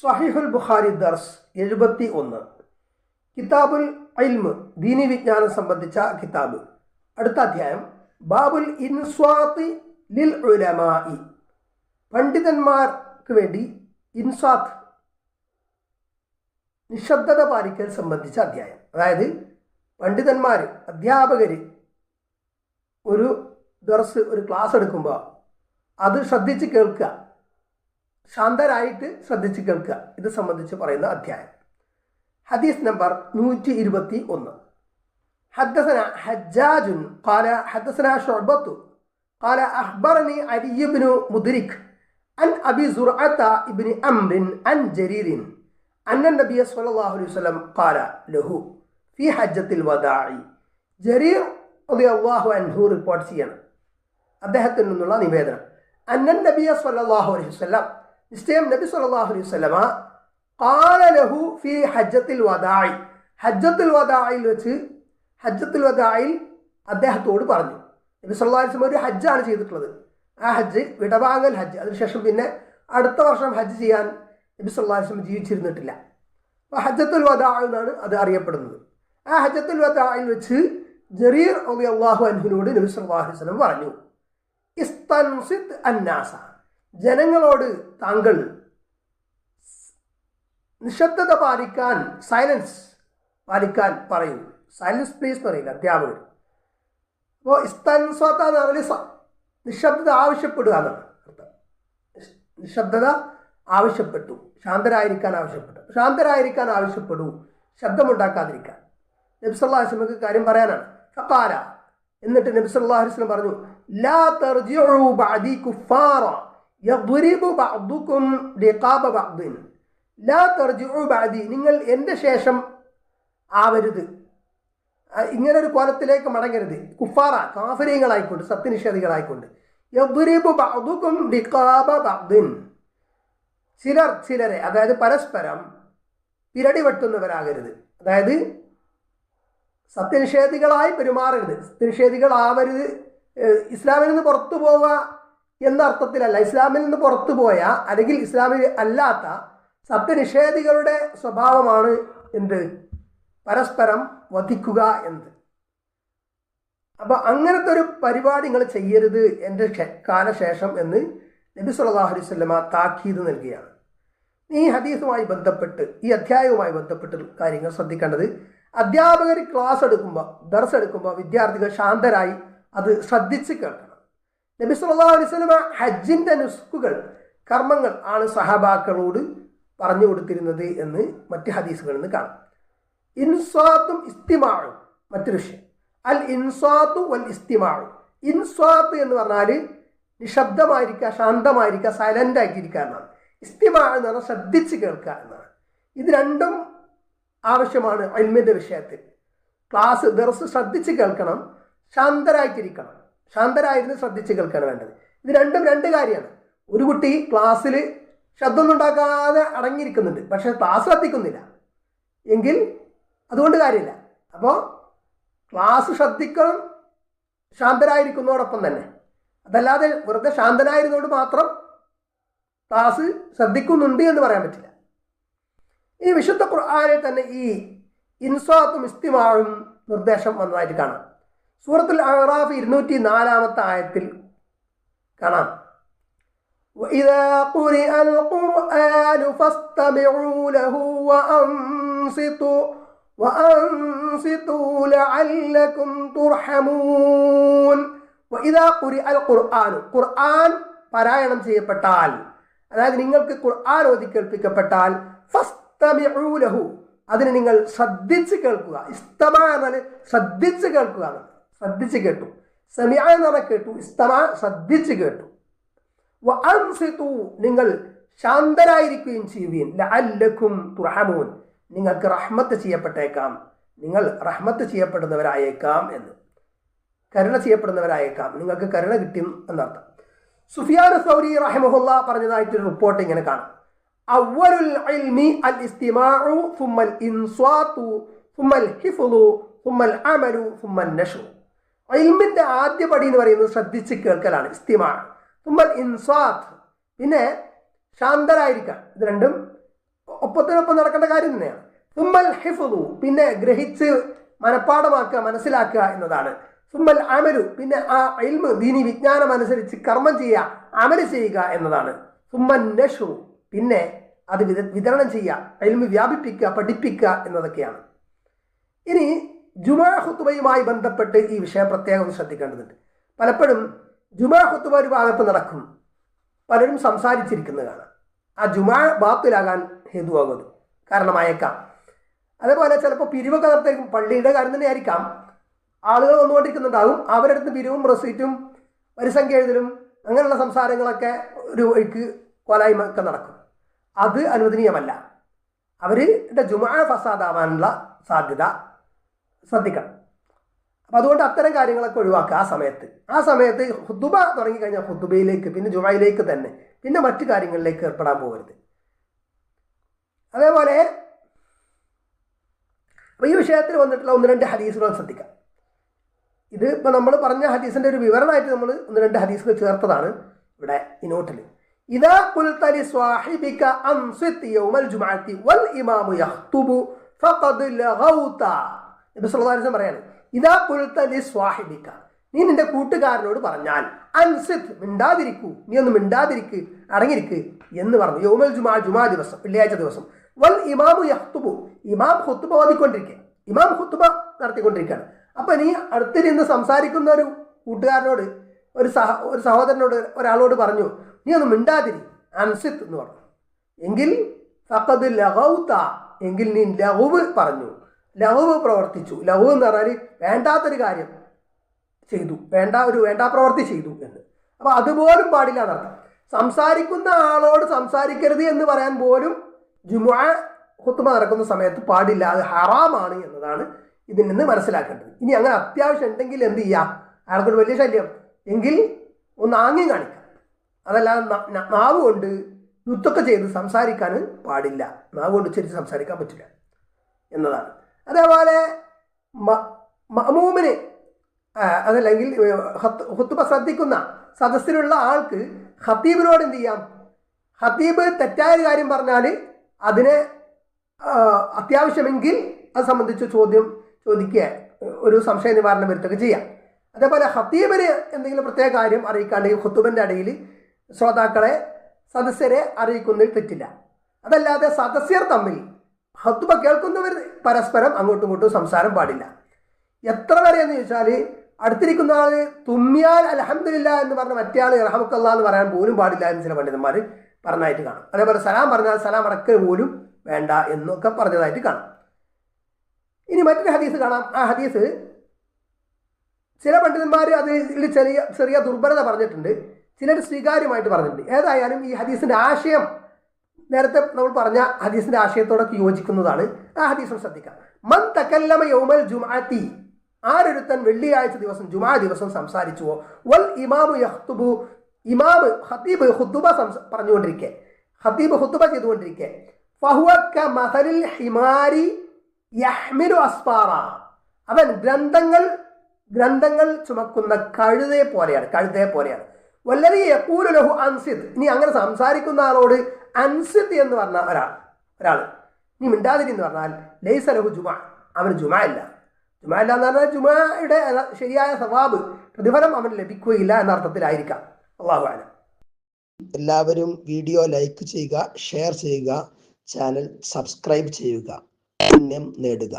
സ്വഹിഹുൽ ബുഖാരി ദർസ് എഴുപത്തി ഒന്ന് കിതാബുൽ അൽമ് ദീനി വിജ്ഞാനം സംബന്ധിച്ച കിതാബ്. അടുത്ത അധ്യായം. ബാബുൽ ഇൻസ്വാത്തി ലിൽ ഉലമായി പണ്ഡിതന്മാർക്ക് വേണ്ടി ഇൻസാത്ത് നിശബ്ദത പാലിക്കൽ സംബന്ധിച്ച അധ്യായം. അതായത് പണ്ഡിതന്മാർ അധ്യാപകർ ഒരു ദർസ് ഒരു ക്ലാസ് എടുക്കുമ്പോൾ അത് ശ്രദ്ധിച്ച് കേൾക്കുക. ശാന്തരായിട്ട് ശ്രദ്ധിച്ച് കേൾക്കുക ഇത് സംബന്ധിച്ച് പറയുന്ന അധ്യായം ഹദീസ് നമ്പർ നൂറ്റി ഇരുപത്തി ഒന്ന് حدثنا حجاج قال حدثنا شعبة قال أخبرني علي بن مدرك عن أبي زرعة بن أمر عن جرير أن النبي صلى الله عليه وسلم قال له في حجة الوداع ജരീർ അള്ളാഹു അൻഹു റിപ്പോർട്ട് ചെയ്യണം അദ്ദേഹത്തിൽ നിന്നുള്ള നിവേദനം അന്നൻ നബിയ സല്ലല്ലാഹു അലൈഹി വസല്ലം നിശ്ചയം നബി സല്ലല്ലാഹു അലൈഹി വസല്ലമ ഖാല ലഹു ഫി ഹജ്ജത്തിൽ വദായി ഹജ്ജത്തുൽ വദായിൽ വെച്ച് ഹജ്ജത്തുൽ വദായിൽ അദ്ദേഹത്തോട് പറഞ്ഞു. നബി സല്ലല്ലാഹു അലൈഹി വസല്ലം ഒരു ഹജ്ജാണ് ചെയ്തിട്ടുള്ളത്. ആ ഹജ്ജ് വിടവാങ്ങൽ ഹജ്ജ്. അതിനുശേഷം പിന്നെ അടുത്ത വർഷം ഹജ്ജ് ചെയ്യാൻ നബി സല്ലല്ലാഹു അലൈഹി വസല്ലം ജീവിച്ചിരുന്നിട്ടില്ല. അപ്പോൾ ഹജ്ജത്തുൽ വദാ എന്നാണ് അത് അറിയപ്പെടുന്നത്. ആ ഹജ്ജത്തുൽ വദായിൽ വെച്ച് ജറീർ അലി അള്ളാഹു അൻഹുനോട് നബി സല്ലല്ലാഹു അലൈഹി പറഞ്ഞു. ഇസ്തൻസിത് അന്നാസ. ജനങ്ങളോട് താങ്കൾ നിശബ്ദത പാലിക്കാൻ സൈലൻസ് പാലിക്കാൻ പറയുന്നു സൈലൻസ് പ്ലീസ് പറയില്ല അധ്യാപകർ. അപ്പോൾ ഇസ്തൻസ്വത്ത എന്ന് പറഞ്ഞാൽ നിശബ്ദത ആവശ്യപ്പെടുക എന്നാണ് അർത്ഥം. നിശ്- നിശബ്ദത ആവശ്യപ്പെട്ടു. ശാന്തരായിരിക്കാൻ ആവശ്യപ്പെട്ടു. ശാന്തരായിരിക്കാൻ ആവശ്യപ്പെടൂ ശബ്ദമുണ്ടാക്കാതിരിക്കാൻ. നബി സല്ലല്ലാഹു അലൈഹി വസല്ലമക്ക് കാര്യം പറയാനാണ്. കപ്പാല എന്നിട്ട് നബ്സല്ലാഹുസ്ലം പറഞ്ഞു ലാ തർജിഉ ബഅദി കുഫാറ. യദ്രിബു ബഅദുകും ലിഖാബ ബഅദിൻ ലാ തർജിഉ ബഅദി നിങ്ങൾ എന്റെ ശേഷം ആവരുത്. ഇങ്ങനെ ഇങ്ങനൊരു കോലത്തിലേക്ക് മടങ്ങരുത്. കുഫാറ കാഫര്യങ്ങളായിക്കൊണ്ട് സത്യനിഷേധികളായിക്കൊണ്ട് യദ്രിബു ബഅദുകും ലിഖാബ ബഅദിൻ ചിലർ ചിലരെ അതായത് പരസ്പരം പിരടി വെട്ടുന്നവരാകരുത് അതായത് സത്യനിഷേധികളായി പെരുമാറരുത്. സത്യനിഷേധികളാവരുത്. ഇസ്ലാമിൽ നിന്ന് പുറത്തു പോവുക എന്ന അർത്ഥത്തിലല്ല ഇസ്ലാമിൽ നിന്ന് പുറത്തു പോയ അല്ലെങ്കിൽ ഇസ്ലാമിൽ അല്ലാത്ത സത്യനിഷേധികളുടെ സ്വഭാവമാണ് എന്ത്? പരസ്പരം വധിക്കുക എന്നത് അപ്പൊ അങ്ങനത്തെ ഒരു പരിപാടി നിങ്ങൾ ചെയ്യരുത് എന്റെ കാലശേഷം എന്ന് നബി സല്ലല്ലാഹു അലൈഹി വസല്ലമ താക്കീത് നൽകുകയാണ്. ഈ ഹദീസുമായി ബന്ധപ്പെട്ട് ഈ അധ്യായവുമായി ബന്ധപ്പെട്ട് കാര്യങ്ങൾ ശ്രദ്ധിക്കേണ്ടത് അധ്യാപകർ ക്ലാസ് എടുക്കുമ്പോൾ ദർസ് എടുക്കുമ്പോൾ വിദ്യാർത്ഥികൾ ശാന്തരായി അത് ശ്രദ്ധിച്ച് കേൾക്കണം. നബി സല്ലല്ലാഹു അലൈഹി ഹജ്ജിന്റെ നുസ്കുകൾ കർമ്മങ്ങൾ ആണ് സഹബാക്കളോട് പറഞ്ഞു കൊടുത്തിരുന്നത് എന്ന് മറ്റ് ഹദീസുകളിൽ നിന്ന് കാണാം. ഇൻസ്വാത്തും ഇസ്തിമാഴും മറ്റൊരു വിഷയം. അൽ ഇൻസ്വാത്തു വൽ ഇസ്തിമാഴു ഇൻസ്വാത്ത് എന്ന് പറഞ്ഞാൽ നിശബ്ദമായിരിക്കുക ശാന്തമായിരിക്കുക സൈലന്റ് ആക്കിയിരിക്കുക എന്നാണ്. ഇസ്തിമാ എന്ന് പറഞ്ഞാൽ ശ്രദ്ധിച്ച് കേൾക്കുക എന്നാണ്. ഇത് രണ്ടും ആവശ്യമാണ് അൽമിന്റെ വിഷയത്തിൽ. ക്ലാസ് ദർസ് ശ്രദ്ധിച്ച് കേൾക്കണം ശാന്തരായിട്ടിരിക്കണം. ശാന്തരായിരുന്നു ശ്രദ്ധിച്ച് കേൾക്കാണ് വേണ്ടത്. ഇത് രണ്ടും രണ്ട് കാര്യമാണ്. ഒരു കുട്ടി ക്ലാസ്സിൽ ശബ്ദമൊന്നും ഉണ്ടാക്കാതെ അടങ്ങിയിരിക്കുന്നുണ്ട്. പക്ഷേ ക്ലാസ് ശ്രദ്ധിക്കുന്നില്ല. എങ്കിൽ അതുകൊണ്ട് കാര്യമില്ല. അപ്പോൾ ക്ലാസ് ശ്രദ്ധിക്കണം ശാന്തരായിരിക്കുന്നതോടൊപ്പം തന്നെ. അതല്ലാതെ വെറുതെ ശാന്തനായിരുന്നതുകൊണ്ട് മാത്രം ക്ലാസ് ശ്രദ്ധിക്കുന്നുണ്ട് എന്ന് പറയാൻ പറ്റില്ല. ഈ വിശുദ്ധ ഖുർആാനിൽ തന്നെ ഈ ഇൻസാത്തും ഇസ്തിമാവും നിർദ്ദേശം വന്നതായിട്ട് കാണാം. സൂറത്തുൽ അഹ്റാഫ് ഇരുന്നൂറ്റി നാലാമത്തെ ആയത്തിൽ കാണാം وإذا قرئ القرآن فاستمعوا له وأنصتوا وأنصتوا لعلكم ترحمون وإذا قرئ القرآن ഖുർആൻ പാരായണം ചെയ്യപ്പെട്ടാൽ അതായത് നിങ്ങൾക്ക് ഖുർആൻ ഓതി കേൾപ്പിക്കപ്പെട്ടാൽ ഫസ്തമിഉ ലഹു അതിന് നിങ്ങൾ ശ്രദ്ധിച്ച് കേൾക്കുക ഇസ്തമ എന്നാൽ ശ്രദ്ധിച്ച് കേൾക്കുക എന്നാണ്. ശ്രദ്ധിച്ച് കേട്ടു. സമിയ കേട്ടു. ഇസ്തമ ശ്രദ്ധിച്ച് കേട്ടു. വഅൻസിതു നിങ്ങൾ ശാന്തരായിരിക്കുകയും ചെയ്യുകയും ലഅല്ലക്കും തുർഹമൂൻ. നിങ്ങൾക്ക് റഹ്മത്ത് ചെയ്യപ്പെട്ടേക്കാം. നിങ്ങൾ റഹ്മത്ത് ചെയ്യപ്പെടുന്നവരായേക്കാം എന്ന്. കരുണ ചെയ്യപ്പെടുന്നവരായേക്കാം. നിങ്ങൾക്ക് കരുണ കിട്ടും എന്നർത്ഥം. സുഫിയാൻ സൗരി റഹിമഹുല്ല പറഞ്ഞതായിട്ടൊരു റിപ്പോർട്ട് ഇങ്ങനെ കാണാം. അവലുൽ ഇൽമി അൽ ഇസ്തിമാഉ ഫുമ്മൽ ഫുമ്മൽ ഹിഫ്ളു ഫുമ്മൽ അമലു നഷു ഇൽമിന്റെ ആദ്യ പടി എന്ന് പറയുന്നത് ശ്രദ്ധിച്ച് കേൾക്കലാണ് ഇസ്തിമാ. തുമ്മൽ ഇൻസ്വാത്ത് പിന്നെ ശാന്തരായിരിക്കാം ഇത് രണ്ടും ഒപ്പത്തിനൊപ്പം നടക്കേണ്ട കാര്യം തന്നെയാണ്. തുമ്മൽ ഹിഫുദു. പിന്നെ ഗ്രഹിച്ച് മനഃപ്പാടമാക്കുക മനസ്സിലാക്കുക എന്നതാണ്. തുമ്മൽ അമലു. പിന്നെ ആ ഇൽമ് ദീനി വിജ്ഞാനം അനുസരിച്ച് കർമ്മം ചെയ്യുക അമൽ ചെയ്യുക എന്നതാണ്. തുമ്മൻ നഷു പിന്നെ അത് വിത വിതരണം ചെയ്യുക ഇൽമ് വ്യാപിപ്പിക്കുക പഠിപ്പിക്കുക എന്നതൊക്കെയാണ്. ഇനി ജുമാ ഹുത്തുബയുമായി ബന്ധപ്പെട്ട് ഈ വിഷയം പ്രത്യേകം ശ്രദ്ധിക്കേണ്ടതുണ്ട്. പലപ്പോഴും ജുമാ ഹുത്തുബ ഒരു ഭാഗത്ത് നടക്കും പലരും സംസാരിച്ചിരിക്കുന്നത് കാണാം. ആ ജുമാ ബാത്തിലാകാൻ ഹേതുവാകുന്നത് കാരണമായേക്കാം. അതേപോലെ ചിലപ്പോൾ പിരിവൊക്കെ നടത്തിയിരിക്കും പള്ളിയുടെ കാര്യം തന്നെ ആയിരിക്കാം ആളുകൾ വന്നുകൊണ്ടിരിക്കുന്നുണ്ടാകും അവരുടെ അടുത്ത് പിരിവും റെസീറ്റും വരിസംഖ്യ എഴുതലും അങ്ങനെയുള്ള സംസാരങ്ങളൊക്കെ ഒരു വഴിക്ക് കൊലായ്മ ഒക്കെ നടക്കും. അത് അനുവദനീയമല്ല. അവരുടെ ജുമാ ഫസാദാവാനുള്ള സാധ്യത ശ്രദ്ധിക്കണം. അപ്പം അതുകൊണ്ട് അത്തരം കാര്യങ്ങളൊക്കെ ഒഴിവാക്കുക ആ സമയത്ത്. ആ സമയത്ത് ഹുദുബ തുടങ്ങിക്കഴിഞ്ഞാൽ ഹുദുബയിലേക്ക് പിന്നെ ജുമായിലേക്ക് തന്നെ പിന്നെ മറ്റു കാര്യങ്ങളിലേക്ക് ഏർപ്പെടാൻ പോകരുത്. അതേപോലെ അപ്പോൾ ഈ വിഷയത്തിൽ വന്നിട്ടുള്ള ഒന്ന് രണ്ട് ഹദീസുകൾ ശ്രദ്ധിക്കാം. ഇത് ഇപ്പോൾ നമ്മൾ പറഞ്ഞ ഹദീസിന്റെ ഒരു വിവരണമായിട്ട് നമ്മൾ ഒന്ന് രണ്ട് ഹദീസുകൾ ചേർത്തതാണ് ഇവിടെ ഈ നോട്ടിൽ. ഇതാ കുൽത്തലി സ്വാഹിബിക അംസിത് യൗമൽ ജുമഅത്തി വൽ ഇമാമു യഖ്തുബു ഫഖദ് ലഗൗത. നബി അലൈഹി വസല്ലം പറയാണ് ഇതാ കുൽത്തലി സ്വാഹിബിക്ക നീ നിന്റെ കൂട്ടുകാരനോട് പറഞ്ഞാൽ അൻസിത് മിണ്ടാതിരിക്കൂ. നീ ഒന്ന് മിണ്ടാതിരിക്ക് അടങ്ങിയിരിക്ക്. എന്ന് പറഞ്ഞു. യോമൽ ജുമാ ജുമാ ദിവസം വെള്ളിയാഴ്ച ദിവസം. വൽ ഇമാമു യഹ്തുബു ഇമാം ഹുത്തുബ ഓതിക്കൊണ്ടിരിക്കുക ഇമാം ഹുത്തുബ നടത്തിക്കൊണ്ടിരിക്കുകയാണ് അപ്പൊ നീ അടുത്തിരുന്ന് സംസാരിക്കുന്ന ഒരു കൂട്ടുകാരനോട് ഒരു സഹ ഒരു സഹോദരനോട് ഒരാളോട് പറഞ്ഞു നീ ഒന്ന് മിണ്ടാതിരി അൻസിത്ത് എന്ന് പറഞ്ഞു. എങ്കിൽ എങ്കിൽ നീ ലഹുവ് പറഞ്ഞു. ലഹുവ് പ്രവർത്തിച്ചു. ലഹു എന്ന് പറഞ്ഞാൽ വേണ്ടാത്തൊരു കാര്യം ചെയ്തു. വേണ്ട ഒരു വേണ്ട പ്രവർത്തി ചെയ്തു എന്ന്. അപ്പോൾ അതുപോലും പാടില്ല എന്നർത്ഥം. സംസാരിക്കുന്ന ആളോട് സംസാരിക്കരുത് എന്ന് പറയാൻ പോലും ജുമാ ഹുത്തുമ നടക്കുന്ന സമയത്ത് പാടില്ല. അത് ഹറാമാണ് എന്നതാണ് ഇതിൽ നിന്ന് മനസ്സിലാക്കേണ്ടത്. ഇനി അങ്ങനെ അത്യാവശ്യം ഉണ്ടെങ്കിൽ എന്ത് ചെയ്യാം? അയാൾക്കൊരു വലിയ ശല്യം. എങ്കിൽ ഒന്ന് ആംഗ്യം കാണിക്കാം. അതല്ലാതെ നാവ് കൊണ്ട് യുദ്ധമൊക്കെ ചെയ്ത് സംസാരിക്കാൻ പാടില്ല. നാവ് കൊണ്ട് ഉച്ചരിച്ച് സംസാരിക്കാൻ പറ്റില്ല. എന്നതാണ്. അതേപോലെ മമൂമിന് അതല്ലെങ്കിൽ ഹത്ത് ഹുത്തുബ ശ്രദ്ധിക്കുന്ന സദസ്സിലുള്ള ആൾക്ക് ഹത്തീബിനോട് എന്ത് ചെയ്യാം? ഹത്തീബ് തെറ്റായ കാര്യം പറഞ്ഞാൽ അതിനെ അത്യാവശ്യമെങ്കിൽ അത് സംബന്ധിച്ച് ചോദ്യം ചോദിക്കുക ഒരു സംശയ നിവാരണം വരുത്തുക ചെയ്യാം. അതേപോലെ ഹത്തീബിന് എന്തെങ്കിലും പ്രത്യേക കാര്യം അറിയിക്കാണ്ട് ഹുത്തുബിന്റെ ഇടയിൽ ശ്രോതാക്കളെ സദസ്യരെ അറിയിക്കുന്നതിൽ തെറ്റില്ല. അതല്ലാതെ സദസ്യർ തമ്മിൽ ഹത്തുബ കേൾക്കുന്നവർ പരസ്പരം അങ്ങോട്ടും ഇങ്ങോട്ടും സംസാരം പാടില്ല. എത്ര വരെ എന്ന് ചോദിച്ചാൽ അടുത്തിരിക്കുന്ന ആൾ തുമ്മിയാൽ അലഹമില്ല എന്ന് പറഞ്ഞ മറ്റേ ആൾ ഇറഹമുക്കല്ല എന്ന് പറയാൻ പോലും പാടില്ല എന്ന് ചില പണ്ഡിതന്മാർ പറഞ്ഞതായിട്ട് കാണും. അതേപോലെ സലാം പറഞ്ഞാൽ സലാം അടക്കൽ പോലും വേണ്ട എന്നൊക്കെ പറഞ്ഞതായിട്ട് കാണാം. ഇനി മറ്റൊരു ഹദീസ് കാണാം. ആ ഹദീസ് ചില പണ്ഡിതന്മാർ അതിൽ ചെറിയ ചെറിയ ദുർബലത പറഞ്ഞിട്ടുണ്ട്. ചിലർ സ്വീകാര്യമായിട്ട് പറഞ്ഞിട്ടുണ്ട്. ഏതായാലും ഈ ഹദീസിന്റെ ആശയം നേരത്തെ നമ്മൾ പറഞ്ഞ ഹദീസിന്റെ ആശയത്തോടൊക്കെ യോജിക്കുന്നതാണ്. ആ ഹദീസും ശ്രദ്ധിക്കാം. മൻ തക്കല്ലമ യൗമൽ ജുമാഅത്തി ആരൊരുത്തൻ വെള്ളിയാഴ്ച ദിവസം ജുമാ ദിവസം സംസാരിച്ചുവോ? വൽ ഇമാമു യഖ്തുബു. ഇമാമ് ഹത്തീബ് ഹുത്തുബ പറഞ്ഞുകൊണ്ടിരിക്കെ. ഹത്തീബ് ഹുത്തുബ ചെയ്തുകൊണ്ടിരിക്കെ. ഫഹുവ മഹലിൽ ഹിമാരി യഹ്മിലു അസ്പാറ അവൻ ഗ്രന്ഥങ്ങൾ ഗ്രന്ഥങ്ങൾ ചുമക്കുന്ന കഴുതയെ പോലെയാണ് കഴുതയെ പോലെയാണ്. വല്ലതി യക്കൂലു ലഹു അൻസിദ്. ഇനി അങ്ങനെ സംസാരിക്കുന്ന ആളോട് അൻസിദ് എന്ന് പറഞ്ഞ ഒരാൾ ഒരാൾ നീ മിണ്ടാതിരി എന്ന് പറഞ്ഞാൽ ലൈസ ലഹു ജുമ അവന് ജുമാ ഇല്ല. ജുമാ ഇല്ല എന്ന് പറഞ്ഞാൽ ജുമായുടെ ശരിയായ സവാബ് പ്രതിഫലം അവന് ലഭിക്കുകയില്ല എന്ന അർത്ഥത്തിലായിരിക്കാം. അള്ളാഹു ആലം എല്ലാവരും വീഡിയോ ലൈക്ക് ചെയ്യുക ഷെയർ ചെയ്യുക ചാനൽ സബ്സ്ക്രൈബ് ചെയ്യുക. പുണ്യം നേടുക.